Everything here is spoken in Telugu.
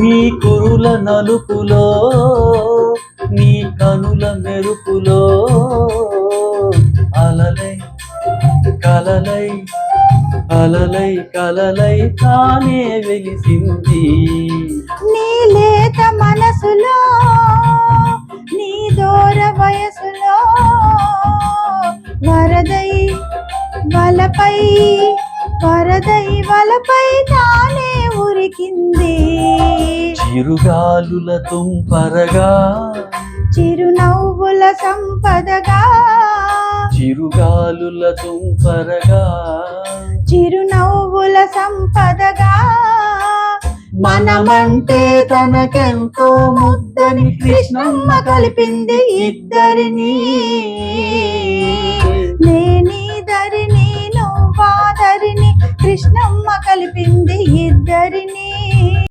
నీ కురుల నలుపులో నీ కనుల మెరుపులో అలలై కలలై అలలై కలలై తానే వెలిసింది. నీ లేత మనసులో నీ దూర వయసులో వరదై వలపై వరదై వలపై తా ఉరికింది చిరుగాలుల తుంపరగా చిరునవ్వుల సంపదగా చిరుగాలుల తుంపరగా చిరునవ్వుల సంపదగా. మనమంటే తనకెంతో ముద్దని కృష్ణమ్మ కలిపింది ఇద్దరిని. నేనీదరిని నువ్వాదరిని కృష్ణమ్మ కలిపింది ఇద్దరిని.